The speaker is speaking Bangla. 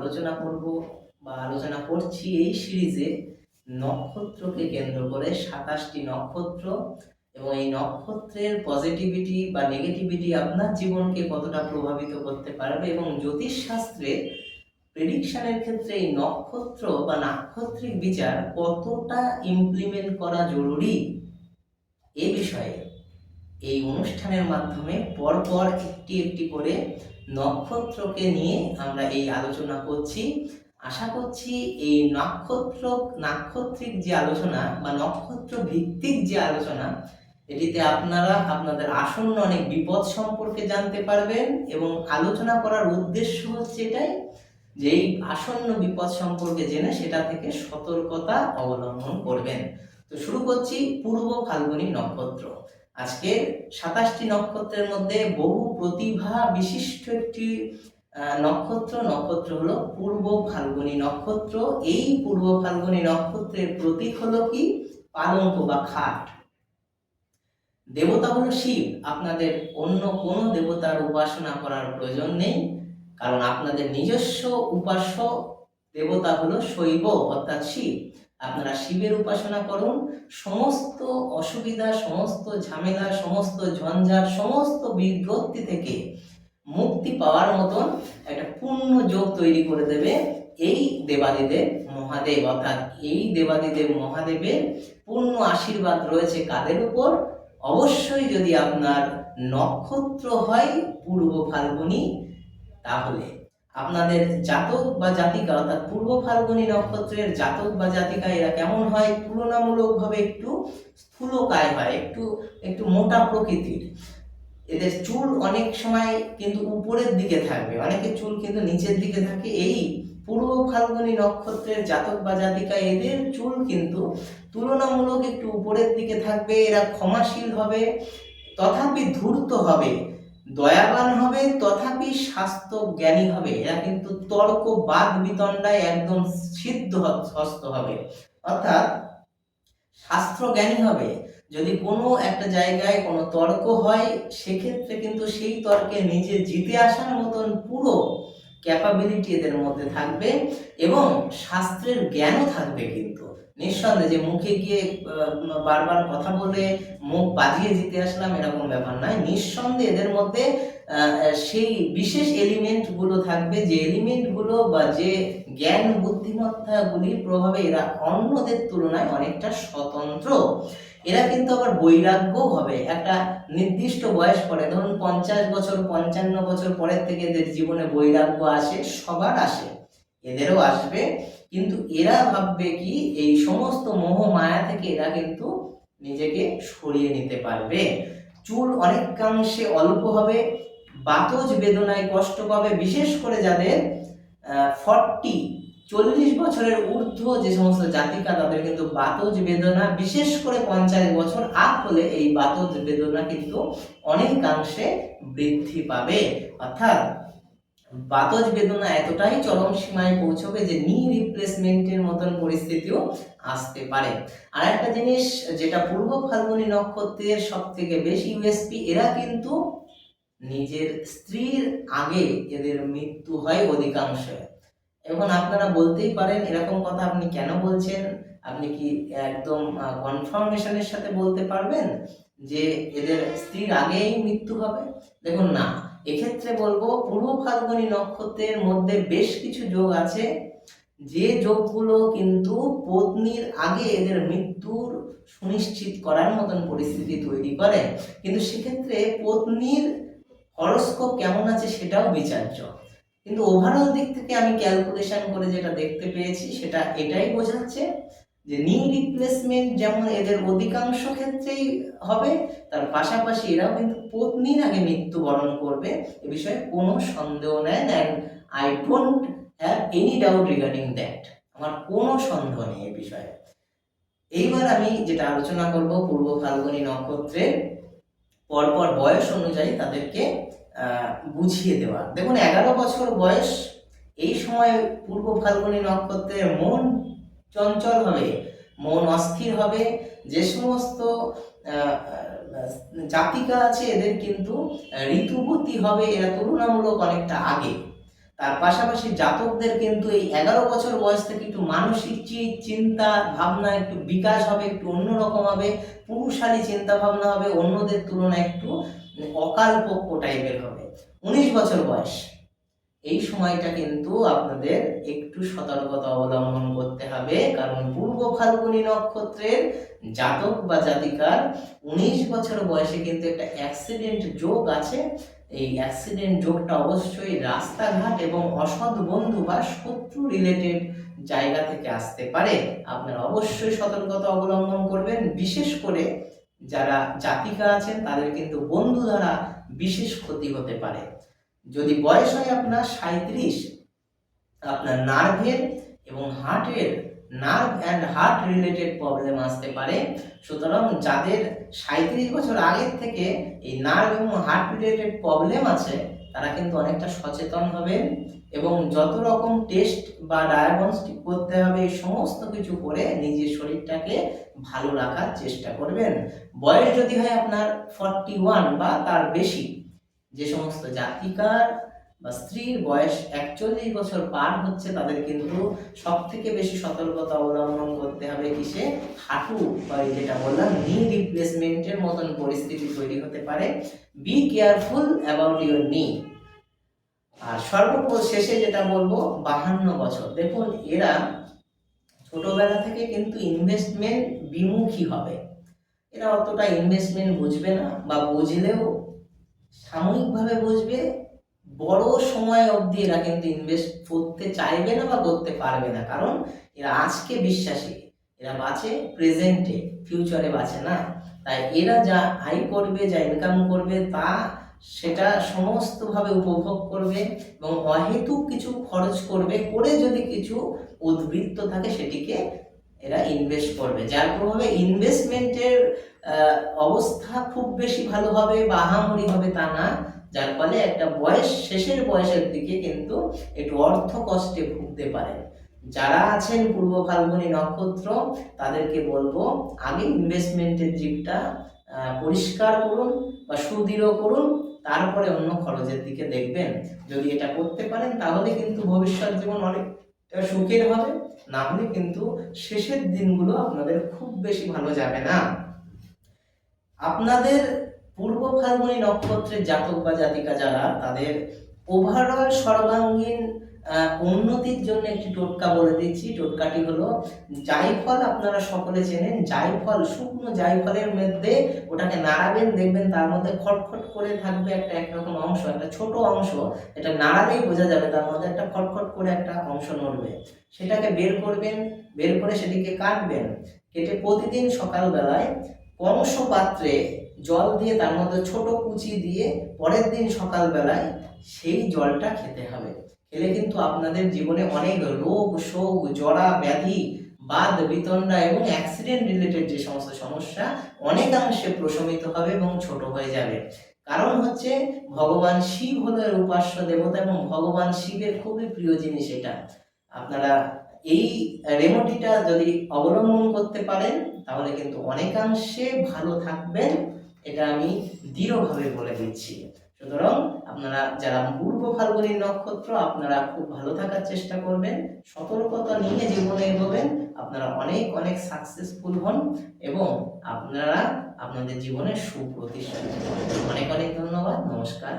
আলোচনা করব বা আলোচনা করছি এই সিরিজে নক্ষত্রকে কেন্দ্র করে সাতাশটি নক্ষত্র এবং এই নক্ষত্রের পজিটিভিটি বা নেগেটিভিটি আপনার জীবনকে কতটা প্রভাবিত করতে পারবে এবং জ্যোতিষ শাস্ত্রে প্রেডিকশনের ক্ষেত্রে এই নক্ষত্র বা নাক্ষত্রিক বিচার কতটা ইমপ্লিমেন্ট করা জরুরি এ বিষয়ে এই অনুষ্ঠানের মাধ্যমে পরপর একটি একটি করে নক্ষত্রকে নিয়ে আমরা এই আলোচনা করছি। আশা করছি এই নক্ষত্র, নাক্ষত্রিক যে আলোচনা বা নক্ষত্র ভিত্তিক যে আলোচনা, এটিতে আপনারা আপনাদের আসন্ন অনেক বিপদ সম্পর্কে জানতে পারবেন এবং আলোচনা করার উদ্দেশ্য হচ্ছে এটাই যে এই আসন্ন বিপদ সম্পর্কে জেনে সেটা থেকে সতর্কতা অবলম্বন করবেন। তো শুরু করছি পূর্ব ফাল্গুনী নক্ষত্র। আজকে সাতাশটি নক্ষত্রের মধ্যে বহু প্রতিভা বিশিষ্ট একটি নক্ষত্র। নক্ষত্র হলো পূর্ব ফাল্গুনী নক্ষত্র। এই পূর্ব ফাল্গুনী নক্ষত্রের প্রতীক হলো কি? পালঙ্ক বা খাট। দেবতা হলো শিব। আপনাদের অন্য কোনো দেবতার উপাসনা করার প্রয়োজন নেই, কারণ আপনাদের নিজস্ব উপাস্য দেবতা হলো শৈব, অর্থাৎ শিব। আপনারা শিবের উপাসনা করুন। সমস্ত অসুবিধা, সমস্ত ঝামেলা, সমস্ত ঝঞ্ঝাট, সমস্ত বিভ্রতি থেকে মুক্তি পাওয়ার মতন একটা পূর্ণ যোগ তৈরি করে দেবে এই দেবাদিদেব মহাদেব। অর্থাৎ এই দেবাদিদেব মহাদেবের পূর্ণ আশীর্বাদ রয়েছে কাদের উপর? অবশ্যই যদি আপনার নক্ষত্র হয় পূর্ব ফাল্গুনি, তাহলে আপনাদের জাতক বা জাতিকা অর্থাৎ পূর্ব ফাল্গুনী নক্ষত্রের জাতক বা জাতিকা এরা কেমন হয়? তুলনামূলকভাবে একটু স্থূলকায় হয়, একটু একটু মোটা প্রকৃতির। এদের চুল অনেক সময় কিন্তু উপরের দিকে থাকবে অনেকের চুল কিন্তু নিচের দিকে থাকে। এই পূর্ব ফাল্গুনী নক্ষত্রের জাতক বা জাতিকা, এদের চুল কিন্তু তুলনামূলক একটু উপরের দিকে থাকবে, এরা ক্ষমাশীল হবে, তথাপি ধূর্ত হবে। দয়াবান হবে, তথাপি স্বাস্থ্য জ্ঞানী হবে। এরা কিন্তু তর্ক, বাদ, বিতণ্ডায় একদম সিদ্ধ হস্ত হবে। অর্থাৎ শাস্ত্র জ্ঞানী হবে। যদি কোনো একটা জায়গায় কোনো তর্ক হয়, সেক্ষেত্রে কিন্তু সেই তর্কে নিজে জিতে আসার মতন পুরো ক্যাপাবিলিটি এদের মধ্যে থাকবে এবং শাস্ত্রের জ্ঞানও থাকবে কিন্তু। নিঃসন্দেহে যে মুখে গিয়ে বারবার কথা বলে মুখ বাজিয়ে জিতে আসলাম এরকম ব্যাপার নয়। নিঃসন্দেহে এদের মধ্যে সেই বিশেষ এলিমেন্টগুলো থাকবে, যে এলিমেন্টগুলো বা যে জ্ঞান বুদ্ধিমত্তাগুলির প্রভাবে এরা অন্যদের তুলনায় অনেকটা স্বতন্ত্র। এরা কিন্তু আবার বৈরাগ্য হবে। একটা নির্দিষ্ট বয়স পরে, ধরুন পঞ্চাশ বছর, পঞ্চান্ন বছর পরের থেকে এদের জীবনে বৈরাগ্য আসে, সবার আসে, এদেরও আসবে। কিন্তু এরা ভাববে কি, এই সমস্ত মোহ মায়া থেকে এরা কিন্তু নিজেকে সরিয়ে নিতে পারবে। চুল অনেকাংশে অল্প হবে বাতজ বেদনায় কষ্ট পাবে, বিশেষ করে যাদের ফর্টি চল্লিশ বছরের ঊর্ধ্ব যে সমস্ত জাতিকা, তাদের কিন্তু বাতজ বেদনা, বিশেষ করে পঞ্চাশ বছর আগ হলে এই বাতজ বেদনা কিন্তু অনেকাংশে বৃদ্ধি পাবে। অর্থাৎ, বাতজ বেদনা এতটাই চরম সীমায় পৌঁছবে যে নি রিপ্লেসমেন্টের মতন পরিস্থিতিও আসতে পারে। আর একটা জিনিস, যেটা পূর্ব ফাল্গুনী নক্ষত্রের সব থেকে বেশি ইউএসপি এরা কিন্তু নিজের স্ত্রীর আগে এদের মৃত্যু হয় অধিকাংশ এখন আপনারা বলতেই পারেন এরকম কথা আপনি কেন বলছেন? আপনি কি একদম কনফার্মেশনের সাথে বলতে পারবেন যে এদের স্ত্রীর আগেই মৃত্যু হবে? দেখুন না, এক্ষেত্রে বলব পূর্ব ফাল্গুনী নক্ষত্রের মধ্যে বেশ কিছু যোগ আছে। যে যোগগুলো কিন্তু পত্নীর আগে এদের মৃত্যুর সুনিশ্চিত করার মতন পরিস্থিতি তৈরি করে। কিন্তু সেক্ষেত্রে পত্নীর হরস্কোপ কেমন আছে সেটাও বিচার্য কিন্তু ওভারঅল দিক থেকে আমি ক্যালকুলেশন করে যেটা দেখতে পেয়েছি, সেটা এটাই বোঝাচ্ছে যে নিউ রিপ্লেসমেন্ট যেমন এদের অধিকাংশ ক্ষেত্রেই হবে, তার পাশাপাশি এরাও কিন্তু পত্নীর আগে মৃত্যুবরণ করবে। এ বিষয়ে কোনো সন্দেহ নেই and I don't have any doubt regarding that আমার কোনো সন্দেহ নেই এ বিষয়ে। এইবার আমি যেটা আলোচনা করব পূর্ব ফাল্গুনী নক্ষত্রের পরপর বয়স অনুযায়ী তাদেরকে বুঝিয়ে দেওয়া। দেখুন, এগারো বছর বয়স, এই সময় পূর্ব ফাল্গুনি নক্ষত্রের মন চঞ্চল হবে, মন অস্থির হবে, যে সমস্ত জাতিকা আছে, এদের কিন্তু ঋতুবতী হবে, এরা তুলনামূলক অনেকটা আগে। তার পাশাপাশি জাতকদের কিন্তু এই এগারো বছর বয়স থেকে একটু মানসিক চিন্তা ভাবনা একটু বিকাশ হবে, একটু অন্যরকম হবে, পুরুষালী চিন্তা ভাবনা হবে, অন্যদের তুলনায় একটু অকালপক্ষ টাইপের হবে। উনিশ বছর বয়স। এই সময়টা কিন্তু আপনাদের একটু সতর্কতা অবলম্বন করতে হবে। কারণ পূর্ব ফাল্গুনী নক্ষত্রের জাতক বা জাতিকার উনিশ বছর বয়সে কিন্তু একটা অ্যাক্সিডেন্ট যোগ আছে। এই অ্যাক্সিডেন্ট যোগটা অবশ্যই রাস্তাঘাট এবং অসৎ বন্ধু বা শত্রু রিলেটেড জায়গা থেকে আসতে পারে। আপনারা অবশ্যই সতর্কতা অবলম্বন করবেন। বিশেষ করে যারা জাতিকা আছেন, তাদের কিন্তু বন্ধু দ্বারা বিশেষ ক্ষতি হতে পারে। যদি বয়স হয় আপনার সাঁত্রিশ আপনার নার্ভের এবং হার্টের nerve and heart related problem আসতে পারে। সুতরাং যাদের সাঁত্রিশ বছর আগের থেকে এই নার্ভ এবং হার্ট রিলেটেড প্রবলেম আছে, তারা কিন্তু অনেকটা সচেতন হবেন এবং যত রকম টেস্ট বা ডায়াগনস্টিক করতে হবে, এই সমস্ত কিছু করে নিজের শরীরটাকে ভালো রাখার চেষ্টা করবেন। বয়স যদি হয় আপনার ফর্টি ওয়ান বা তার বেশি, যে সমস্ত জাতিকার বা স্ত্রীর বয়স একচল্লিশ বছর পার হচ্ছে, তাদের কিন্তু সব থেকে বেশি সতর্কতা অবলম্বন করতে হবে কিসে? হাঁটু, বা যেটা বললাম নি রিপ্লেসমেন্টের মতন পরিস্থিতি তৈরি হতে পারে। বি কেয়ারফুল অ্যাবাউট ইউর নি আর সর্বশেষে যেটা বলব, বাহান্ন বছর। দেখুন, এরা ছোটবেলা থেকে কিন্তু ইনভেস্টমেন্ট বিমুখী হবে। এরা অতটা ইনভেস্টমেন্ট বুঝবে না, বা বুঝলেও সাময়িকভাবে বুঝবে বড় সময় অবধি এরা কিন্তু ইনভেস্ট করতে চাইবে না বা করতে পারবে না। কারণ এরা আজকে বিশ্বাসী, এরা বাঁচে প্রেজেন্টে ফিউচারে বাঁচে না। তাই এরা যা আয় করবে, যা ইনকাম করবে, তা সেটা সমস্তভাবে উপভোগ করবে এবং অহেতুক কিছু খরচ করবে, করে যদি কিছু উদ্বৃত্ত থাকে সেটিকে এরা ইনভেস্ট করবে। যার প্রভাবে ইনভেস্টমেন্টের অবস্থা খুব বেশি ভালো হবে বা আহামরি হবে তা না। যার ফলে একটা বয়স, শেষের বয়সের দিকে কিন্তু একটু অর্থ কষ্টে ভুগতে পারে। যারা আছেন পূর্ব ফাল্গুনী নক্ষত্র, তাদেরকে বলব, আগে ইনভেস্টমেন্টের দিকটা পরিষ্কার করুন বা সুদৃঢ় করুন, তারপরে অন্য খরচের দিকে দেখবেন। যদি এটা করতে পারেন, তাহলে কিন্তু ভবিষ্যৎ জীবন অনেকটা সুখের হবে। না হলে কিন্তু শেষের দিনগুলো আপনাদের খুব বেশি ভালো যাবে না। আপনাদের পূর্ব ফাল্গুনী নক্ষত্রের জাতক বা জাতিকা যারা, তাদের ওভারঅল সর্বাঙ্গীন উন্নতির জন্য একটি টোটকা বলে দিচ্ছি। টোটকাটি হলো জায়ফল আপনারা সকলে চেনেন। জায়ফল শুকনো জায়ফলের মধ্যে ওটাকে নাড়াবেন, দেখবেন তার মধ্যে খটখট করে থাকবে একটা একরকম অংশ, একটা ছোট অংশ। এটা নাড়ালেই বোঝা যাবে তার মধ্যে একটা খটখট করে একটা অংশ নড়বে। সেটাকে বের করবেন, বের করে সেটিকে কাটবেন। কেটে প্রতিদিন সকালবেলায় কংস পাত্রে জল দিয়ে তার মধ্যে ছোট কুচি দিয়ে পরের দিন সকালবেলায় সেই জলটা খেতে হবে। খেলে কিন্তু আপনাদের জীবনে অনেক রোগ, শোক, জরা, ব্যাধি, বাদ, বিতণ্ডা এবং অ্যাক্সিডেন্ট রিলেটেড যে সমস্ত সমস্যা অনেকাংশে প্রশমিত হবে এবং ছোট হয়ে যাবে। কারণ হচ্ছে ভগবান শিব হলো উপাস্য দেবতা এবং ভগবান শিবের খুবই প্রিয় জিনিস এটা। আপনারা এই রেমোটিটা যদি অবলম্বন করতে পারেন, তাহলে কিন্তু অনেকাংশে ভালো থাকবেন। এটা আমি দৃঢ়ভাবে বলে দিচ্ছি। সুতরাং আপনারা যারা পূর্ব ফাল্গুনী নক্ষত্র, আপনারা খুব ভালো থাকার চেষ্টা করবেন, সতর্কতা নিয়ে জীবনে এগোবেন, আপনারা অনেক অনেক সাকসেসফুল হন এবং আপনারা আপনাদের জীবনে সুপ্রতিষ্ঠা অনেক অনেক ধন্যবাদ, নমস্কার।